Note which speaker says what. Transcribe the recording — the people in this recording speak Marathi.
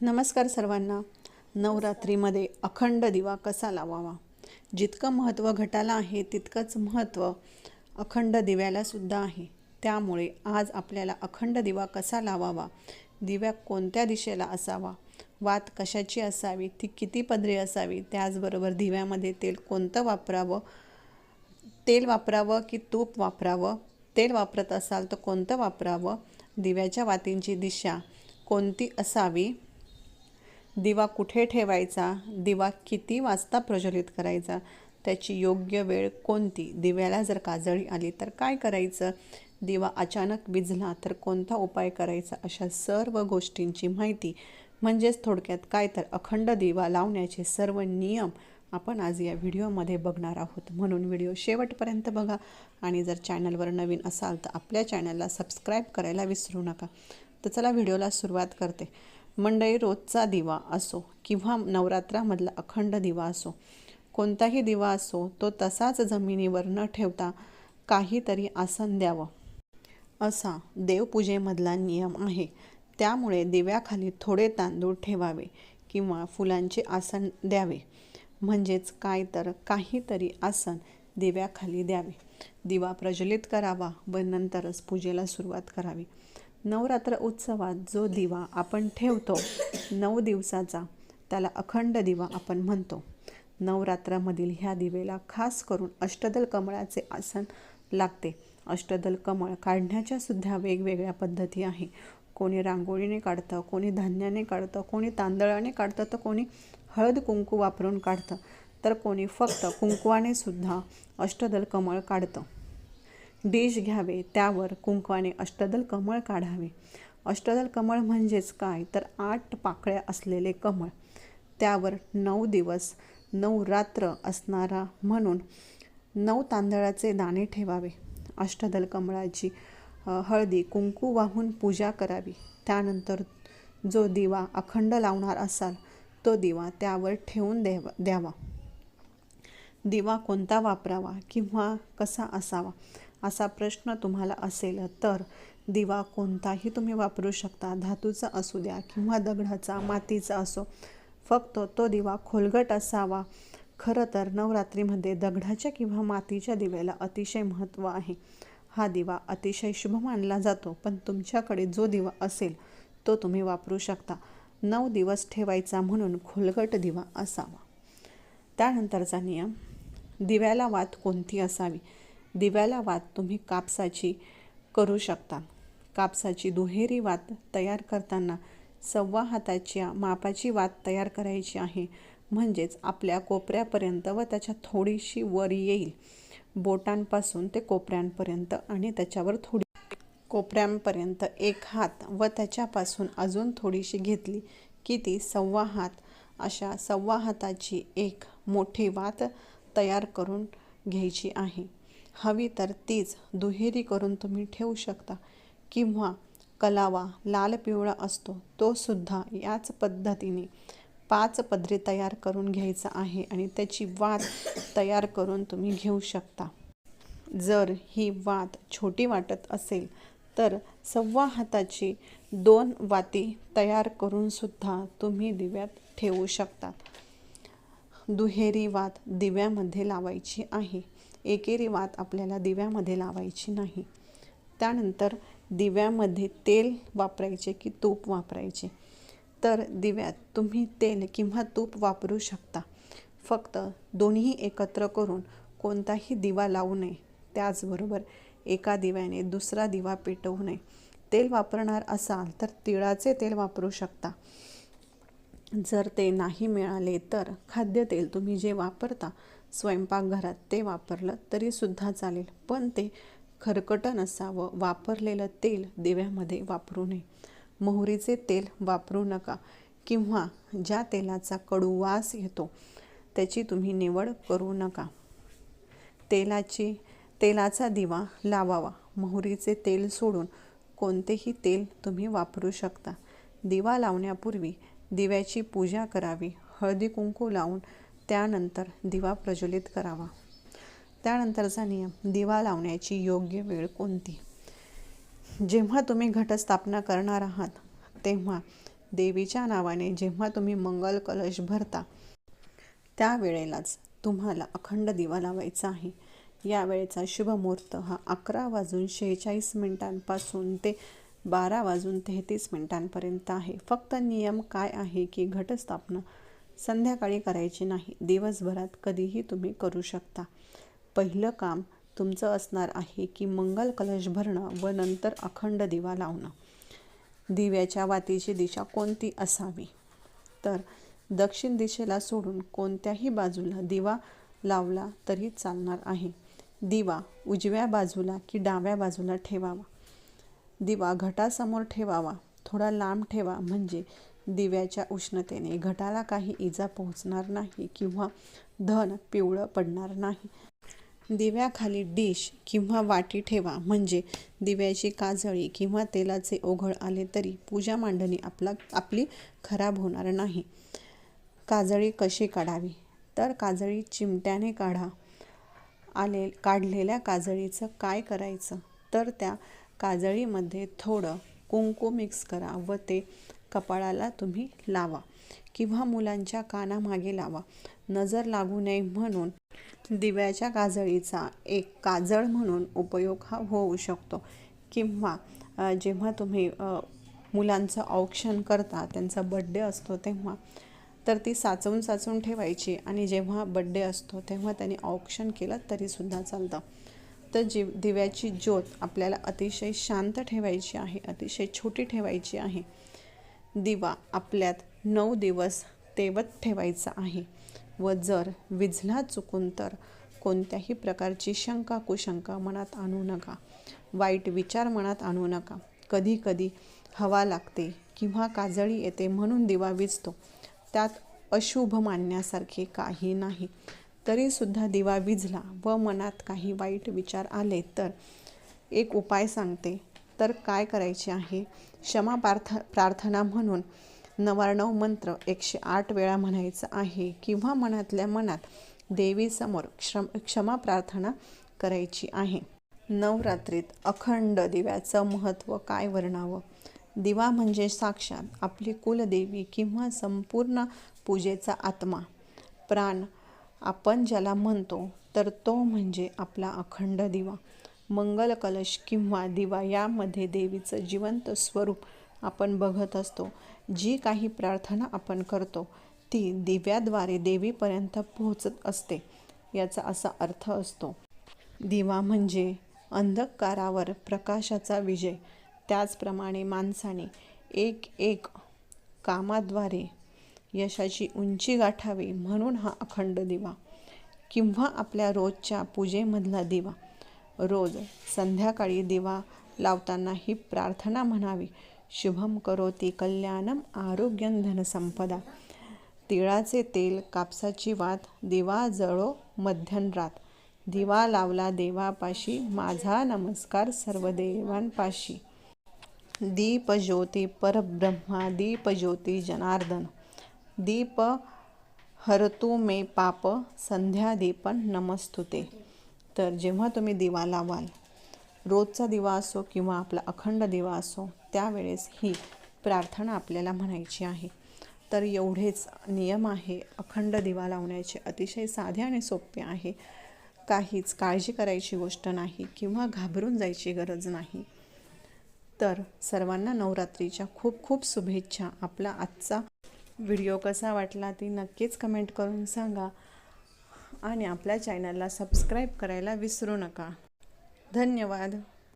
Speaker 1: नमस्कार सर्वांना. नवरात्रीमध्ये अखंड दिवा कसा लावावा? जितकं महत्त्व घटाला आहे तितकंच महत्त्व अखंड दिव्यालासुद्धा आहे. त्यामुळे आज आपल्याला अखंड दिवा कसा लावावा? दिव्या कोणत्या दिशेला असावा? वात कशाची असावी? ती किती पदरी असावी? त्याचबरोबर दिव्यामध्ये तेल कोणतं वापरावं? तेल वापरावं की तूप वापरावं? तेल वापरत असाल तर कोणतं वापरावं? दिव्याच्या वातींची दिशा कोणती असावी? दिवा कुठे ठेवायचा? दिवा किती वाजता प्रज्वलित करायचा? त्याची योग्य वेळ कोणती? दिव्याला जर काजळी आली तर काय करायचं? दिवा अचानक विझला तर कोणता उपाय करायचा? अशा सर्व गोष्टींची माहिती. म्हणजेच थोडक्यात काय तर अखंड दिवा लावण्याचे सर्व नियम आपण आज या व्हिडिओमध्ये बघणार आहोत. म्हणून व्हिडिओ शेवटपर्यंत बघा. आणि जर चॅनलवर नवीन असाल तर आपल्या चॅनलला सबस्क्राईब करायला विसरू नका. तर चला व्हिडिओला सुरुवात करते. मंडळी रोजचा दिवा असो किंवा नवरात्रामधला अखंड दिवा असो कोणताही दिवा असो तो तसाच जमिनीवर न ठेवता काहीतरी आसन द्यावं. असा देवपूजेमधला नियम आहे. त्यामुळे दिव्याखाली थोडे तांदूळ ठेवावे किंवा फुलांचे आसन द्यावे. म्हणजेच काय तर काहीतरी आसन दिव्याखाली द्यावे. दिवा प्रज्वलित करावा व नंतरच पूजेला सुरुवात करावी. नवरात्र उत्सवात जो दिवा आपण ठेवतो नऊ दिवसाचा त्याला अखंड दिवा आपण म्हणतो. नवरात्रामधील ह्या दिवेला खास करून अष्टदल कमळाचे आसन लागते. अष्टदल कमळ काढण्याच्या सुद्धा वेगवेगळ्या पद्धती आहे. कोणी रांगोळीने काढतं कोणी धान्याने काढतं कोणी तांदळाने काढतं तर कोणी हळद कुंकू वापरून काढतं. तर कोणी फक्त कुंकवाने सुद्धा अष्टदल कमळ काढतं. डिश घ्यावे त्यावर कुंकवाने अष्टदल कमळ काढावे. अष्टदल कमळ म्हणजेच काय? तर आठ पाकळ्या असलेले कमळ. त्यावर नऊ दिवस नऊ रात्र असणारा म्हणून नऊ तांदळाचे दाणे ठेवावे. अष्टदल कमळाची हळदी कुंकू वाहून पूजा करावी. त्यानंतर जो दिवा अखंड लावणार असाल तो दिवा त्यावर ठेवून द्यावा द्यावा. दिवा कोणता वापरावा किंवा कसा असावा? असा प्रश्न तुम्हाला असेल तर दिवा कोणताही तुम्ही वापरू शकता. धातूचा असू द्या किंवा दगडाचा मातीचा असो. फक्त तो दिवा खोलगट असावा. खरं तर नवरात्रीमध्ये दगडाच्या किंवा मातीच्या दिव्याला अतिशय महत्त्व आहे. हा दिवा अतिशय शुभ मानला जातो पण तुमच्याकडे जो दिवा असेल तो तुम्ही वापरू शकता. नऊ दिवस ठेवायचा म्हणून खोलगट दिवा असावा. त्यानंतरचा नियम दिव्याला वात कोणती असावी? दिव्याला वात तुम्ही कापसाची करू शकता. कापसाची दुहेरी वात तयार करताना सव्वा हाताच्या मापाची वात तयार करायची आहे. म्हणजेच आपल्या कोपऱ्यापर्यंत व त्याच्या थोडीशी वर येईल. बोटांपासून ते कोपऱ्यांपर्यंत आणि त्याच्यावर थोडी कोपऱ्यांपर्यंत एक हात व त्याच्यापासून अजून थोडीशी घेतली की ती सव्वा हात अशा सव्वा हाताची एक मोठी वात तयार करून घ्यायची आहे. हवी तर तीच दुहेरी करून तुम्ही ठेवू शकता. किंवा कलावा लाल पिवळा असतो तो सुद्धा याच पद्धतीने पाच पदरी तयार करून घ्यायचा आहे आणि त्याची वात तयार करून तुम्ही घेऊ शकता. जर ही वात छोटी वाटत असेल तर सव्वा हाताची दोन वाती तयार करूनसुद्धा तुम्ही दिव्यात ठेवू शकता. दुहेरी वात दिव्यामध्ये लावायची आहे. एकेरी वात आपल्याला दिव्यामध्ये लावायची नाही. त्यानंतर दिव्यामध्ये तेल वापरायचे की तूप वापरायचे. तर दिव्यात तुम्ही तेल किंवा तूप वापरू शकता. फक्त दोन्ही एकत्र करून कोणताही दिवा लावू नये. त्याचबरोबर एका दिव्याने दुसरा दिवा पेटवू नये. तेल वापरणार असाल तर तिळाचे तेल वापरू शकता. जर ते नाही मिळाले तर खाद्यतेल तुम्ही जे वापरता स्वयंपाकघरात ते वापरलं तरीसुद्धा चालेल. पण ते खरकटं नसावं. वापरलेलं तेल दिव्यामध्ये वापरू नये. मोहरीचे तेल वापरू नका किंवा ज्या तेलाचा कडू वास येतो त्याची तुम्ही निवड करू नका. तेलाची तेलाचा दिवा लावावा. मोहरीचे तेल सोडून कोणतेही तेल तुम्ही वापरू शकता. दिवा लावण्यापूर्वी दिव्याची पूजा करावी. हळदी कुंकू लावून त्यानंतर दिवा प्रज्वलित करावा. त्यानंतरचा नियम दिवा लावण्याची योग्य वेळ कोणती? जेव्हा तुम्ही घटस्थापना करणार आहात तेव्हा देवीच्या नावाने जेव्हा तुम्ही मंगल कलश भरता त्यावेळेलाच तुम्हाला अखंड दिवा लावायचा आहे. या वेळेचा शुभ मुहूर्त हा अकरा वाजून शेहेचाळीस मिनिटांपासून ते बारा वाजून तेहतीस मिनिटांपर्यंत आहे. फक्त नियम काय आहे की घटस्थापना संध्याकाळी करायची नाही. दिवसभरात कधीही तुम्ही करू शकता. पहिलं काम तुमचं असणार आहे की मंगल कलश भरणं व नंतर अखंड दिवा लावणं. दिव्याच्या वातीची दिशा कोणती असावी? तर दक्षिण दिशेला सोडून कोणत्याही बाजूला दिवा लावला तरी चालणार आहे. दिवा उजव्या बाजूला की डाव्या बाजूला ठेवावा? दिवा घटासमोर ठेवावा. थोडा लांब ठेवा म्हणजे दिव्याच्या उष्णतेने. घटाला काही इजा पोहोचणार नाही किंवा धन पिवळं पडणार नाही. दिव्याखाली डिश किंवा वाटी ठेवा म्हणजे दिव्याची काजळी किंवा तेलाचे ओघळ आले तरी पूजा मांडणी आपला आपली खराब होणार नाही. काजळी कशी काढावी? तर काजळी चिमट्याने काढा. आले काढलेल्या काजळीचं काय करायचं? तर त्या काजळीमध्ये थोडं कुंकू मिक्स करा व ते कपाळाला तुम्ही लावा किंवा मुलांच्या कानामागे लावा. नजर लागू नये म्हणून दिव्याच्या काजळीचा एक काजळ म्हणून उपयोग हा होऊ शकतो. किंवा जेव्हा तुम्ही मुलांचं औक्षण करता त्यांचा बड्डे असतो तेव्हा तर ती साचवून साचवून ठेवायची आणि जेव्हा बड्डे असतो तेव्हा त्यांनी औक्षण केलं तरीसुद्धा चालतं. तर जी दिव्याची ज्योत आपल्याला अतिशय शांत ठेवायची आहे अतिशय छोटी ठेवायची आहे. दिवा आपल्यात नऊ दिवस तेवत ठेवायचा आहे व जर विझला चुकून तर कोणत्याही प्रकारची शंका कुशंका मनात आणू नका. वाईट विचार मनात आणू नका. कधी कधी हवा लागते किंवा काजळी येते म्हणून दिवा विजतो. त्यात अशुभ मानण्यासारखे काही नाही. तरीसुद्धा दिवा विझला व मनात काही वाईट विचार आले तर एक उपाय सांगते. तर काय करायचे आहे? क्षमा प्रार्थ प्रार्थना म्हणून नवार्णव मंत्र एकशे आठ वेळा म्हणायचं आहे. किंवा मनातल्या मनात देवीसमोर क्षम क्षमा प्रार्थना करायची आहे. नवरात्रीत अखंड दिव्याचं महत्त्व काय वर्णावं? दिवा म्हणजे साक्षात आपली कुलदेवी किंवा संपूर्ण पूजेचा आत्मा. प्राण आपण ज्याला म्हणतो तर तो म्हणजे आपला अखंड दिवा. मंगल कलश किंवा दिवा यामध्ये देवीचं जिवंत स्वरूप आपण बघत असतो. जी काही प्रार्थना आपण करतो ती दिव्याद्वारे देवीपर्यंत पोहोचत असते याचा असा अर्थ असतो. दिवा म्हणजे अंधकारावर प्रकाशाचा विजय. त्याचप्रमाणे माणसाने एक एक कामाद्वारे यशाची उंची गाठावी म्हणून हा अखंड दिवा. किंवा आपल्या रोजच्या पूजेमधला दिवा. रोज संध्याकाळी दिवा लावताना ही प्रार्थना म्हणावी. शुभम करोती कल्याणम आरोग्यम धनसंपदा तिळाचे तेल कापसाची वात दिवा जळो मध्यनरात दिवा लावला देवापाशी माझा नमस्कार सर्व देवांपाशी दीप ज्योती परब्रह्मा दीप ज्योती जनार्दन. दीप हरतू मे पाप संध्या दीपन नमस्तुते. तर जेव्हा तुम्ही दिवा लावाल रोजचा दिवा असो किंवा आपला अखंड दिवा असो त्यावेळेस ही प्रार्थना आपल्याला म्हणायची आहे. तर एवढेच नियम आहे अखंड दिवा लावण्याचे अतिशय साधे आणि सोपे आहे. काहीच काळजी करायची गोष्ट नाही किंवा घाबरून जायची गरज नाही. तर सर्वांना नवरात्रीच्या खूप खूप शुभेच्छा. आपला आजचा व्हिडिओ कसा वाटला ती नक्कीच कमेंट करून सांगा. आणि आपल्या चॅनलला सबस्क्राईब करायला विसरू नका. धन्यवाद.